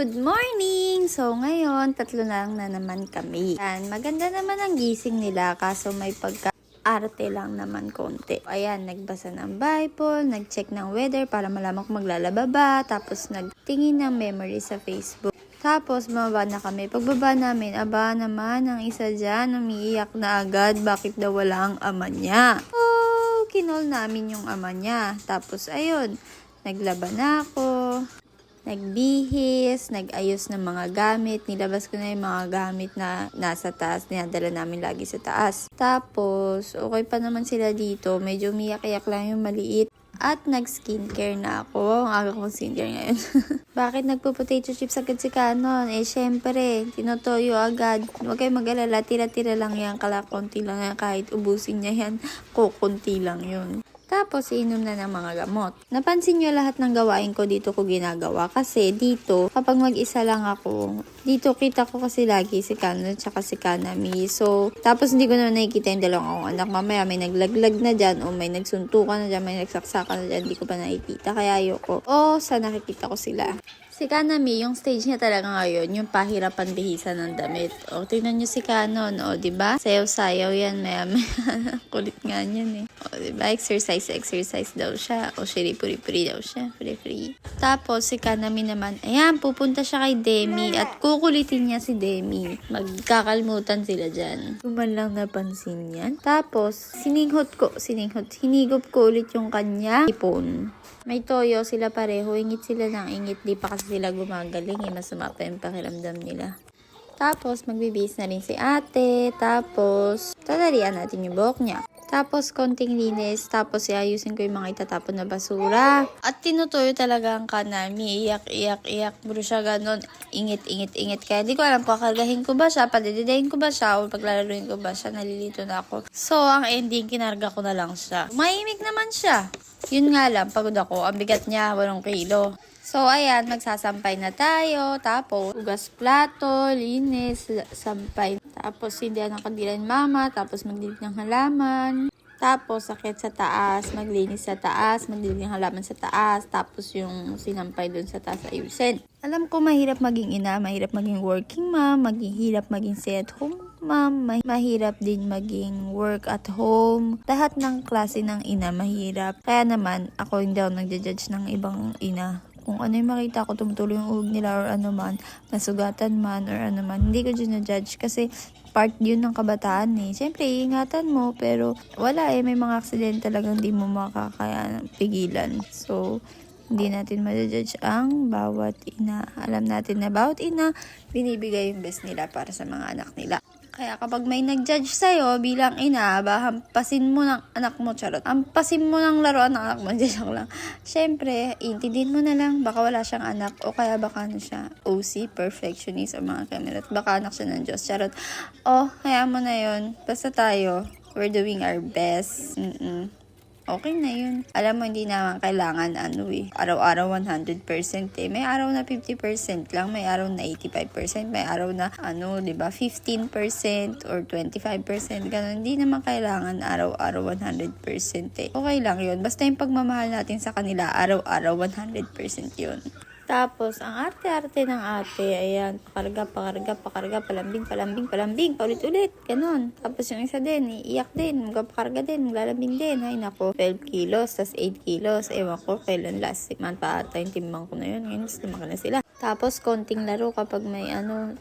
good morning! So, ngayon, tatlo na lang na naman kami. Yan, maganda naman ang gising nila, kaso may pagka arte lang naman konti. Ayan, nagbasa ng Bible, nag-check ng weather para malaman kung maglalaba ba, tapos nagtingin ng memory sa Facebook. Tapos, bumaba na kami. Pagbaba namin, aba naman, ang isa dyan, umiiyak na agad, bakit daw wala ang ama niya? Oh, kinol namin yung ama niya. Tapos, ayun, naglaba na ako, nagbihis, nag-ayos ng mga gamit, nilabas ko na yung mga gamit na nasa taas, dinadala namin lagi sa taas. Tapos, okay pa naman sila dito, medyo umiyak-iyak lang yung maliit. At nag-skincare na ako. Ang aga kong skincare ngayon. Bakit nagpo-potato chips agad si Canon? Eh, syempre, tinotoyo agad. Huwag kayong mag-alala, tira-tira lang yan. Kala konti lang yan. Kahit ubusin niya yan, kukunti lang yun. Tapos, inom na ng mga gamot. Napansin nyo lahat ng gawain ko dito ko ginagawa. Kasi dito, kapag mag-isa lang ako, dito kita ko kasi lagi si Kano at si Kanami. So, tapos hindi ko na nakikita yung dalawang akong anak. Mamaya may naglaglag na dyan o may nagsuntukan na dyan, may nagsaksakan na dyan. Hindi ko pa nakikita. Kaya ayoko. O, sa nakikita ko sila. Si Kanami, yung stage niya talaga ngayon, yung pahirapan bihisa ng damit. O, tingnan nyo si Kanon, o, ba? Sayaw-sayaw yan, maya Kulit nga niyan eh. O, di ba? Exercise, exercise daw siya. O, shiri-puri-puri daw siya. Free-free. Tapos, si Kanami naman, ayan, pupunta siya kay Demi at kukulitin niya si Demi. Magkakalmutan sila dyan. Kuman lang napansin yan. Tapos, sininghot ko, sininghot, hinigop ko ulit yung kanya ipon. May toyo sila pareho, ingit sila ng ingit, di pa kasi sila gumagaling, eh, masama pa yung pakiramdam nila. Tapos, magbibihis na rin si ate. Tapos, tatalian natin yung buhok niya. Tapos, konting linis. Tapos, iayusin ko yung mga itatapon na basura. At tinutuyo talaga ang kanami. Iyak, iyak, iyak. Bro siya ganun. Ingit, ingit, ingit. Kaya di ko alam kung kakargahin ko ba siya, padididayin ko ba siya, o paglalaruin ko ba siya. Nalilito na ako. So, ang ending, kinarga ko na lang siya. Maimik naman siya. Yun nga lang, pagod ako. Ang bigat niya, 8 kilo. So, ayan, magsasampay na tayo. Tapos, hugas plato, linis, sampay. Tapos, hindi ng kandilan mama. Tapos, maglinis ng halaman. Tapos, sakit sa taas, maglinis sa taas, maglinis ng halaman sa taas. Tapos, yung sinampay dun sa taas ayusin. Alam ko, mahirap maging ina, mahirap maging working mom, mahirap maging stay at home mom, ma- mahirap din maging work at home. Lahat ng klase ng ina mahirap. Kaya naman, ako hindi ako nagja-judge ng ibang ina. Kung ano yung makita ko, tumutuloy yung uog nila or ano man, nasugatan man or ano man, hindi ko dyan na-judge kasi part yun ng kabataan eh. Siyempre, ingatan mo, pero wala eh, may mga aksidente talagang di mo makakaya pigilan. So, hindi natin ma-judge ang bawat ina. Alam natin na bawat ina, binibigay yung best nila para sa mga anak nila. Kaya kapag may nag-judge sa'yo bilang ina, ba, hampasin mo ng anak mo, charot. Hampasin mo ng laruan ng anak mo, joke lang. Siyempre, intindihin mo na lang, baka wala siyang anak, o kaya baka ano siya, OC, perfectionist, o mga kamerat. Baka anak siya ng Diyos, charot. Oh, kaya mo na yun. Basta tayo, we're doing our best. Mm-mm okay na yun. Alam mo, hindi naman kailangan ano eh, araw-araw 100% eh. May araw na 50% lang, may araw na 85%, may araw na ano, 'di ba 15% or 25%, ganun. Hindi naman kailangan araw-araw 100% eh. Okay lang yun. Basta yung pagmamahal natin sa kanila, araw-araw 100% yun. Tapos, ang arte-arte ng ate, ayan, pakarga, pakarga, pakarga, palambing, palambing, palambing, paulit-ulit, ganun. Tapos yung isa din, iiyak din, magpakarga din, maglalambing din. Ay, nako, 12 kilos, tas 8 kilos. Ewan ko, kailan last month pa ata yung timbang ko na yun. Ngayon, mas na sila. Tapos, konting laro kapag may ano,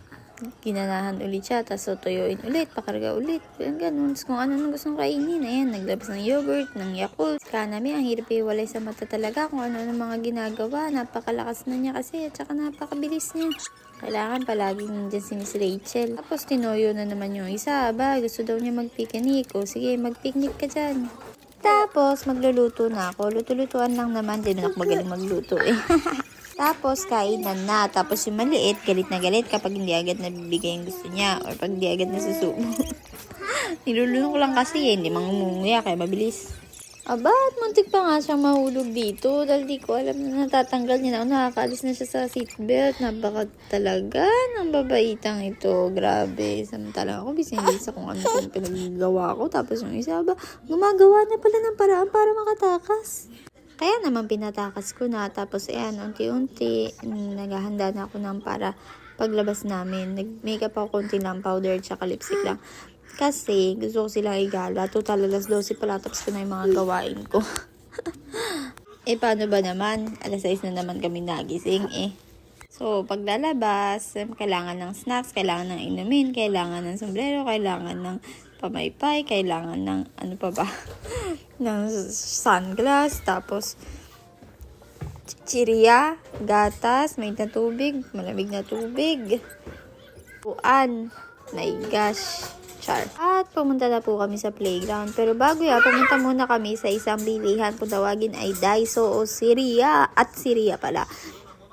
ginanahan ulit siya, tapos tuyuin ulit, pakarga ulit, ganun, ganun. Tapos kung ano nang gustong kainin, ayan, naglabas ng yogurt, ng Yakult. Kanami, ang hirap iwalay sa mata talaga kung ano ng mga ginagawa. Napakalakas na niya kasi, at saka napakabilis niya. Kailangan palaging nandyan si Miss Rachel. Tapos tinoyo na naman yung isa. Ba, gusto daw niya mag-picnic. O sige, mag-picnic ka dyan. Tapos, magluluto na ako. Luto-lutuan lang naman. Di naman ako magaling magluto eh. Tapos, kainan na. Tapos, yung maliit, galit na galit kapag hindi agad nabibigay yung gusto niya. Or pag hindi agad nasusubo. Nilulunok lang kasi eh. Hindi mangunguya kaya mabilis. Aba, at muntik pa nga siyang mahulog dito dahil di ko alam na natatanggal niya na. O, nakakaalis na siya sa seatbelt. Napaka talaga ng babaitang ito. Grabe. Samantala ako, busy sa kung ano yung pinagagawa ko. Tapos yung isa, ba, gumagawa na pala ng paraan para makatakas. Kaya naman pinatakas ko na. Tapos ayan, unti-unti, naghahanda na ako ng para paglabas namin. Nag-makeup ako konti lang, powder tsaka lipstick lang. Kasi gusto ko silang igala. Total alas 12 pala tapos ko na yung mga gawain ko. eh paano ba naman? Alas 6 na naman kami nagising eh. So, paglalabas, kailangan ng snacks, kailangan ng inumin, kailangan ng sombrero, kailangan ng pamaypay, kailangan ng ano pa ba, ng sunglass, tapos chichirya, gatas, may na tubig, malamig na tubig, puan, naigash, char. At pumunta na po kami sa playground. Pero bago yan, pumunta muna kami sa isang bilihan kung tawagin ay Daiso o Siria. At Siria pala.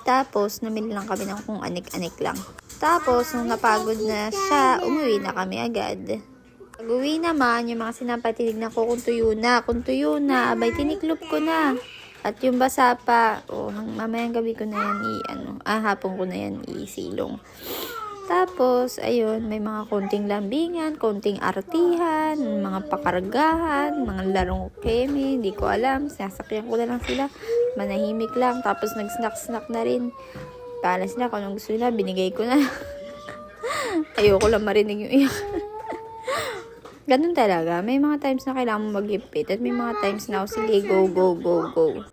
Tapos, namili lang kami ng kung anik-anik lang. Tapos, nung napagod na siya, umuwi na kami agad. Pag uwi naman, yung mga sinampay, tinignan ko kung tuyo na. Kung tuyo na, abay, tiniklop ko na. At yung basa pa, oh, mamayang gabi ko na yan i, ano, ah, hapon ko na yan isilong. Tapos, ayun, may mga konting lambingan, konting artihan, mga pakargahan, mga larong kemi, hindi ko alam. Sinasakyan ko na lang sila. Manahimik lang. Tapos, nag-snack-snack na rin. Palas na kung anong gusto nila, binigay ko na. Ayoko lang marinig yung iyak. Ganun talaga. May mga times na kailangan mo mag-ipit at may mga times na, oh, sige, go, go, go, go.